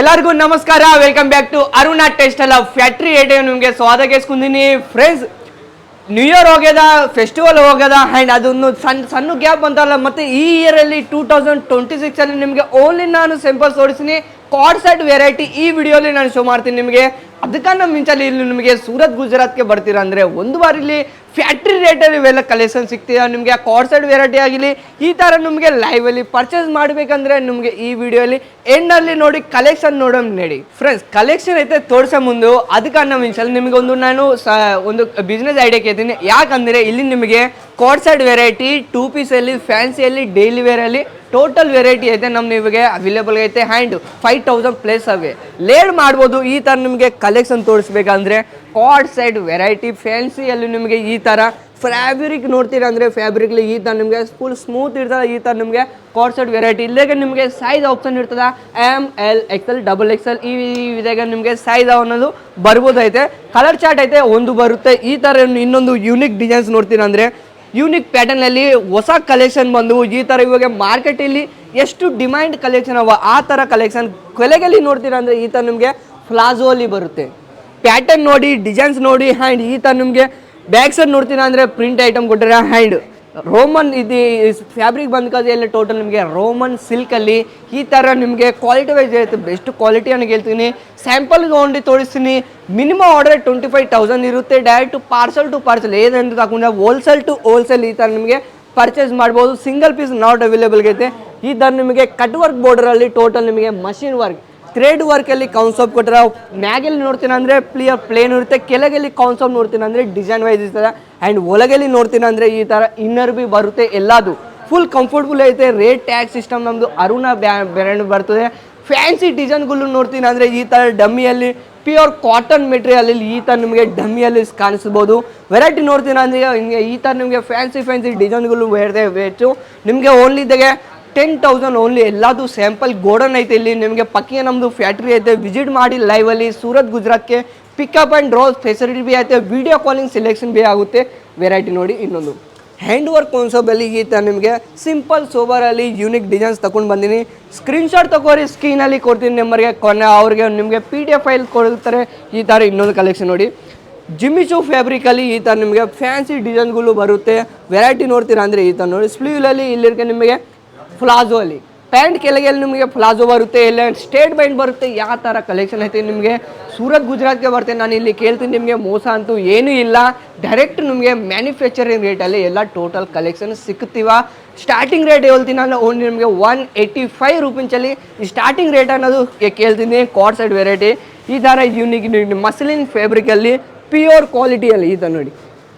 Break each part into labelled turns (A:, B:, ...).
A: ಎಲ್ಲರಿಗೂ ನಮಸ್ಕಾರ. Welcome back to Aruna ಅಲ್ಲ ಫ್ಯಾಕ್ಟ್ರಿ ಏಟೆ ನಿಮಗೆ ಸ್ವಾಗತಿಸ್ಕೊಂಡಿನಿ ಫ್ರೆಂಡ್ಸ್ ನ್ಯೂ ಇಯರ್ ಹೋಗ್ಯದ ಫೆಸ್ಟಿವಲ್ ಹೋಗ್ಯದ ಆ್ಯಂಡ್ ಅದೊಂದು ಸಣ್ಣ ಸಣ್ಣ ಗ್ಯಾಪ್ ಬಂತಲ್ಲ, ಮತ್ತೆ ಈ ಇಯರಲ್ಲಿ ಟೂ ತೌಸಂಡ್ ಟ್ವೆಂಟಿ ಸಿಕ್ಸಲ್ಲಿ ನಿಮಗೆ ಓನ್ಲಿ ನಾನು ಸಿಂಪಲ್ ತೋರಿಸ್ತೀನಿ. ಕಾರ್ಡ್ ಸೆಟ್ ವೆರೈಟಿ ಈ ವಿಡಿಯೋಲಿ ನಾನು ಶೋ ಮಾಡ್ತೀನಿ ನಿಮಗೆ. ಅದಕ್ಕನ್ನ ಮಿಂಚಲ್ಲಿ ಇಲ್ಲಿ ನಿಮಗೆ ಸೂರತ್ ಗುಜರಾತ್ಗೆ ಬರ್ತೀರಾ ಅಂದರೆ ಒಂದು ಬಾರಿ ಇಲ್ಲಿ ಫ್ಯಾಕ್ಟ್ರಿ ರೇಟಲ್ಲಿ ಇವೆಲ್ಲ ಕಲೆಕ್ಷನ್ ಸಿಗ್ತಿದೆ. ನಿಮಗೆ ಆ ವೆರೈಟಿ ಆಗಲಿ ಈ ಥರ ನಿಮಗೆ ಲೈವಲ್ಲಿ ಪರ್ಚೇಸ್ ಮಾಡಬೇಕಂದ್ರೆ ನಿಮಗೆ ಈ ವಿಡಿಯೋಲಿ ಎಂಡಲ್ಲಿ ನೋಡಿ ಕಲೆಕ್ಷನ್ ನೋಡೋಣ ನಡಿ. ಫ್ರೆಂಡ್ಸ್ ಕಲೆಕ್ಷನ್ ಐತೆ ತೋರ್ಸೋ ಮುಂದು ನಮ್ಮ ಇನ್ಸಲ್ಲಿ ನಿಮಗೆ ಒಂದು ನಾನು ಸ, ಒಂದು ಬಿಸ್ನೆಸ್ ಐಡಿಯಾ ಕೇಳ್ತೀನಿ. ಯಾಕಂದರೆ ಇಲ್ಲಿ ನಿಮಗೆ ಕಾರ್ಡ್ ಸೆಟ್ ವೆರೈಟಿ ಟೂ ಪೀಸಲ್ಲಿ ಫ್ಯಾನ್ಸಿಯಲ್ಲಿ ಡೈಲಿ ವೇರಲ್ಲಿ ಟೋಟಲ್ ವೆರೈಟಿ ಐತೆ ನಮ್ಮ ನಿಮಗೆ ಅವೈಲೇಬಲ್ ಐತೆ. ಹ್ಯಾಂಡ್ ಫೈವ್ ತೌಸಂಡ್ ಪ್ಲೇಸ್ ಅವೆ. ಲೇಡ್ ಮಾಡ್ಬೋದು, ಈ ಥರ ನಿಮಗೆ ಕಲೆಕ್ಷನ್ ತೋರಿಸ್ಬೇಕಂದ್ರೆ ಕಾರ್ಡ್ ಸೈಡ್ ವೆರೈಟಿ ಫ್ಯಾನ್ಸಿಯಲ್ಲಿ ನಿಮಗೆ ಈ ಥರ ಫ್ಯಾಬ್ರಿಕ್ ನೋಡ್ತೀರಾ ಅಂದರೆ ಫ್ಯಾಬ್ರಿಕ್ಲಿ ಈ ಥರ ನಿಮಗೆ ಫುಲ್ ಸ್ಮೂತ್ ಇರ್ತದೆ, ಈ ಥರ ನಿಮಗೆ ಕಾರ್ಸೆಟ್ ವೆರೈಟಿ ಇಲ್ಲಿಗೆ ನಿಮಗೆ ಸೈಜ್ ಆಪ್ಷನ್ ಇರ್ತದೆ M L XL double XL ಈ ವಿಧಾಗ ನಿಮಗೆ ಸೈಜ್ ಅನ್ನೋದು ಬರ್ಬೋದೈತೆ. ಕಲರ್ ಚಾರ್ಟ್ ಐತೆ, ಒಂದು ಬರುತ್ತೆ. ಈ ಥರ ಇನ್ನೊಂದು ಯೂನಿಕ್ ಡಿಸೈನ್ಸ್ ನೋಡ್ತೀರಾ ಅಂದರೆ ಯೂನಿಕ್ ಪ್ಯಾಟರ್ನಲ್ಲಿ ಹೊಸ ಕಲೆಕ್ಷನ್ ಬಂದು, ಈ ಥರ ಇವಾಗ ಮಾರ್ಕೆಟಲ್ಲಿ ಎಷ್ಟು ಡಿಮ್ಯಾಂಡ್ ಕಲೆಕ್ಷನ್ ಅವ, ಆ ಥರ ಕಲೆಕ್ಷನ್ ಕೊಲೆಗಲ್ಲಿ ನೋಡ್ತೀರಾ ಅಂದರೆ ಈ ಥರ ನಿಮಗೆ ಅಲ್ಲಿ ಬರುತ್ತೆ. ಪ್ಯಾಟರ್ನ್ ನೋಡಿ ಡಿಸೈನ್ಸ್ ನೋಡಿ ಹ್ಯಾಂಡ್ ಈ ಥರ ನಿಮಗೆ ಬ್ಯಾಕ್ ಸೈಡ್ ನೋಡ್ತೀರಾ ಅಂದರೆ ಪ್ರಿಂಟ್ ಐಟಮ್ ಕೊಟ್ಟಿರ ಹ್ಯಾಂಡ್ ರೋಮನ್ ಇದು ಫ್ಯಾಬ್ರಿಕ್ ಬಂದ್ಕಾದ್ರೆ ಎಲ್ಲ ಟೋಟಲ್ ನಿಮಗೆ ರೋಮನ್ ಸಿಲ್ಕಲ್ಲಿ ಈ ಥರ ನಿಮಗೆ ಕ್ವಾಲಿಟಿ ವೈಸ್ ಇರುತ್ತೆ. ಬೆಸ್ಟ್ ಕ್ವಾಲಿಟಿ ಅಂತ ಹೇಳ್ತೀನಿ ಸ್ಯಾಂಪಲ್ ತೊಗೊಂಡು ತೋರಿಸ್ತೀನಿ. Minimum order twenty five thousand ಇರುತ್ತೆ ಡೈರೆಕ್ಟ್ ಪಾರ್ಸಲ್ ಟು ಪಾರ್ಸಲ್ ಏನೆಂದು ತಗೊಂಡ್ರೆ ಹೋಲ್ಸೇಲ್ ಟು ಹೋಲ್ಸೇಲ್ ಈ ಥರ ನಿಮಗೆ ಪರ್ಚೇಸ್ ಮಾಡ್ಬೋದು. ಸಿಂಗಲ್ ಪೀಸ್ ನಾಟ್ ಅವೈಲೇಬಲ್ ಐತೆ. ಈ ಥರ ನಿಮಗೆ ಕಟ್ ವರ್ಕ್ ಬಾರ್ಡರಲ್ಲಿ ಟೋಟಲ್ ನಿಮಗೆ ಮಷಿನ್ ವರ್ಕ್ ಥ್ರೆಡ್ ವರ್ಕಲ್ಲಿ ಕಾನ್ಸೆಪ್ಟ್ ಕೊಟ್ಟರೆ ಮ್ಯಾಗಲ್ಲಿ ನೋಡ್ತೀನಿ ಅಂದರೆ ಪ್ಲಿಯರ್ ಪ್ಲೇನ್ ಇರುತ್ತೆ ಕೆಳಗಲ್ಲಿ ಕಾನ್ಸೆಪ್ಟ್ ನೋಡ್ತೀನಿ ಅಂದರೆ ಡಿಸೈನ್ ವೈಸ್ ಇರ್ತದೆ ಆ್ಯಂಡ್ ಒಳಗಲ್ಲಿ ನೋಡ್ತೀನಿ ಅಂದರೆ ಈ ಥರ ಇನ್ನರ್ ಬಿ ಬರುತ್ತೆ ಎಲ್ಲದು. ಫುಲ್ ಕಂಫರ್ಟಬಲ್ ಐತೆ ರೇಟ್ ಟ್ಯಾಕ್ಸ್ ಸಿಸ್ಟಮ್ ನಮ್ಮದು ಅರುಣ ಬ್ರ್ಯಾಂಡ್ ಬರ್ತದೆ. ಫ್ಯಾನ್ಸಿ ಡಿಸೈನ್ಗಳು ನೋಡ್ತೀನಿ ಅಂದರೆ ಈ ಥರ ಡಮ್ಮಿಯಲ್ಲಿ ಪ್ಯೂರ್ ಕಾಟನ್ ಮೆಟೀರಿಯಲಲ್ಲಿ ಈ ಥರ ನಿಮಗೆ ಡಮ್ಮಿಯಲ್ಲಿ ಕಾಣಿಸ್ಬೋದು. ವೆರೈಟಿ ನೋಡ್ತೀನಿ ಅಂದರೆ ಈ ಥರ ನಿಮಗೆ ಫ್ಯಾನ್ಸಿ ಫ್ಯಾನ್ಸಿ ಡಿಸೈನ್ಗಳು ಬೇರೆ ಬೇಕು ನಿಮಗೆ ಓನ್ಲಿ ಇದಾಗೆ ಟೆನ್ ತೌಸಂಡ್ ಓನ್ಲಿ ಎಲ್ಲದು ಸ್ಯಾಂಪಲ್ ಗೋಡನ್ ಐತೆ ಇಲ್ಲಿ. ನಿಮಗೆ ಪಕ್ಕಿಗೆ ನಮ್ಮದು ಫ್ಯಾಕ್ಟ್ರಿ ಐತೆ. ವಿಸಿಟ್ ಮಾಡಿ ಲೈವಲ್ಲಿ ಸೂರತ್, ಗುಜರಾತ್ಗೆ ಪಿಕಪ್ ಆ್ಯಂಡ್ ಡ್ರಾಸ್ ಫೆಸಿಲಿಟಿ ಬಿ ಐತೆ. ವಿಡಿಯೋ ಕಾಲಿಂಗ್ ಸೆಲೆಕ್ಷನ್ ಭೀ ಆಗುತ್ತೆ. ವೆರೈಟಿ ನೋಡಿ ಇನ್ನೊಂದು. ಹ್ಯಾಂಡ್ ವರ್ಕ್ ಕಾನ್ಸೆಪ್ಟಲ್ಲಿ ಈ ಥರ ನಿಮಗೆ ಸಿಂಪಲ್ ಸೋಬರಲ್ಲಿ ಯೂನಿಕ್ ಡಿಸೈನ್ಸ್ ತಗೊಂಡು ಬಂದೀನಿ. ಸ್ಕ್ರೀನ್ಶಾಟ್ ತಗೋರಿ ಸ್ಕ್ರೀನಲ್ಲಿ ಕೊಡ್ತೀನಿ ನಿಮ್ಮರಿಗೆ. ಕೊನೆ ಅವ್ರಿಗೆ ನಿಮಗೆ ಪಿ ಡಿ ಎಫ್ ಫೈಲ್ ಕೊಡ್ತಾರೆ ಈ ಥರ ಇನ್ನೊಂದು ಕಲೆಕ್ಷನ್ ನೋಡಿ. ಜಿಮ್ಮಿಚು ಫ್ಯಾಬ್ರಿಕಲ್ಲಿ ಈ ಥರ ನಿಮಗೆ ಫ್ಯಾನ್ಸಿ ಡಿಸೈನ್ಗಳು ಬರುತ್ತೆ. ವೆರೈಟಿ ನೋಡ್ತೀರಾ ಅಂದರೆ ಈ ಥರ ನೋಡಿ. ಸ್ಲೀವ್ಲಲ್ಲಿ ಇಲ್ಲಿರ್ಗೆ ನಿಮಗೆ ಫ್ಲಾಜೋ ಅಲ್ಲಿ. ಪ್ಯಾಂಟ್ ಕೆಳಗೆ ನಿಮಗೆ ಪ್ಲಾಜೋ ಬರುತ್ತೆ ಇಲ್ಲ ಸ್ಟೇಟ್ ಬ್ಯಾಂಡ್ ಬರುತ್ತೆ ಯಾವ ಥರ ಕಲೆಕ್ಷನ್ ಐತೆ ನಿಮಗೆ? ಸೂರತ್ ಗುಜರಾತ್ಗೆ ಬರ್ತೇನೆ, ನಾನು ಇಲ್ಲಿ ಕೇಳ್ತೀನಿ ನಿಮಗೆ, ಮೋಸ ಅಂತೂ ಏನೂ ಇಲ್ಲ. ಡೈರೆಕ್ಟ್ ನಿಮಗೆ ಮ್ಯಾನುಫ್ಯಾಕ್ಚರಿಂಗ್ ರೇಟಲ್ಲಿ ಎಲ್ಲ ಟೋಟಲ್ ಕಲೆಕ್ಷನ್ ಸಿಕ್ತೀವ. ಸ್ಟಾರ್ಟಿಂಗ್ ರೇಟ್ ಹೇಳ್ತೀನಿ ನಾನು, ಓನ್ಲಿ ನಿಮಗೆ ಒನ್ ಏಯ್ಟಿ ಫೈವ್ ರುಪೀಸಲ್ಲಿ ಸ್ಟಾರ್ಟಿಂಗ್ ರೇಟ್ ಅನ್ನೋದು ಕೇಳ್ತೀನಿ ಕಾರ್ಡ್ ಸೈಡ್ ವೆರೈಟಿ ಈ ಥರ ಯೂನಿಕ್ ಮಸ್ಲಿನ್ ಫ್ಯಾಬ್ರಿಕಲ್ಲಿ ಪ್ಯೂರ್ ಕ್ವಾಲಿಟಿಯಲ್ಲಿ ಥರ ನೋಡಿ.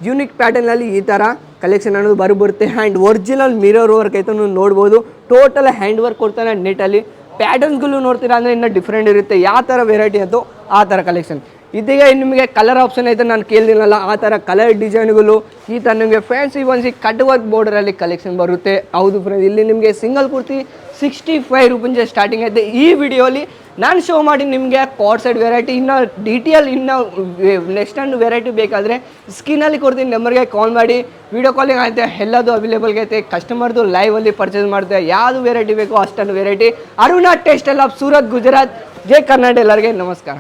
A: ಯೂನಿಕ್ ಪ್ಯಾಟರ್ನಲ್ಲಿ ಈ ಥರ ಕಲೆಕ್ಷನ್ ಅನ್ನೋದು ಬರುತ್ತೆ. ಆ್ಯಂಡ್ ಒರಿಜಿನಲ್ ಮಿರರ್ ವರ್ಕ್ ಐತೆ ನೋಡ್ಬೋದು. ಟೋಟಲ್ ಹ್ಯಾಂಡ್ ವರ್ಕ್ ಕೊಡ್ತಾನೆ ನೆಟ್ಟಲ್ಲಿ ಪ್ಯಾಟರ್ನ್ಸ್ಗಳು ನೋಡ್ತೀರಾ ಅಂದರೆ ಇನ್ನೂ ಡಿಫ್ರೆಂಟ್ ಇರುತ್ತೆ. ಯಾವ ಥರ ವೆರೈಟಿ ಅದು, ಆ ಥರ ಕಲೆಕ್ಷನ್ ಇದೀಗ ನಿಮಗೆ ಕಲರ್ ಆಪ್ಷನ್ ಐತೆ, ನಾನು ಕೇಳಿದಿನಲ್ಲ. ಆ ಥರ ಕಲರ್ ಡಿಸೈನ್ಗಳು ಈ ಥರ ನಿಮಗೆ ಫ್ಯಾನ್ಸಿ ಒನ್ಸಿ ಕಟ್ ವರ್ಕ್ ಬಾರ್ಡರಲ್ಲಿ ಕಲೆಕ್ಷನ್ ಬರುತ್ತೆ. ಹೌದು ಫ್ರೆಂಡ್ ಇಲ್ಲಿ ನಿಮಗೆ single kurti sixty five rupees starting ಐತೆ. ಈ ವಿಡಿಯೋಲಿ ನಾನು ಶೋ ಮಾಡಿ ನಿಮಗೆ ಕಾರ್ಡ್ ಸೈಡ್ ವೆರೈಟಿ ಇನ್ನೂ ಡಿಟೇಲ್ ಇನ್ನೂ ನೆಕ್ಸ್ಟ್ ಅಂಡ್ ವೆರೈಟಿ ಬೇಕಾದರೆ ಸ್ಕಿನಲ್ಲಿ ಕೊಡ್ತೀನಿ. ನಂಬರ್ಗೆ ಕಾಲ್ ಮಾಡಿ. ವಿಡಿಯೋ ಕಾಲಿಂಗ್ ಆಯಿತು, ಎಲ್ಲದು ಅವೈಲೇಬಲ್ಗೆ ಐತೆ. ಕಸ್ಟಮರ್ದು ಲೈವಲ್ಲಿ ಪರ್ಚೇಸ್ ಮಾಡಿದೆ ಯಾವುದು ವೆರೈಟಿ ಬೇಕೋ ಅಷ್ಟೊಂದು ವೆರೈಟಿ ಅರುಣಾ ಟೇಸ್ಟ್ ಎಲ್ಲ ಸೂರತ್ ಗುಜರಾತ್ ಜೈ ಕರ್ನಾಟಕ, ಎಲ್ಲರಿಗೆ ನಮಸ್ಕಾರ.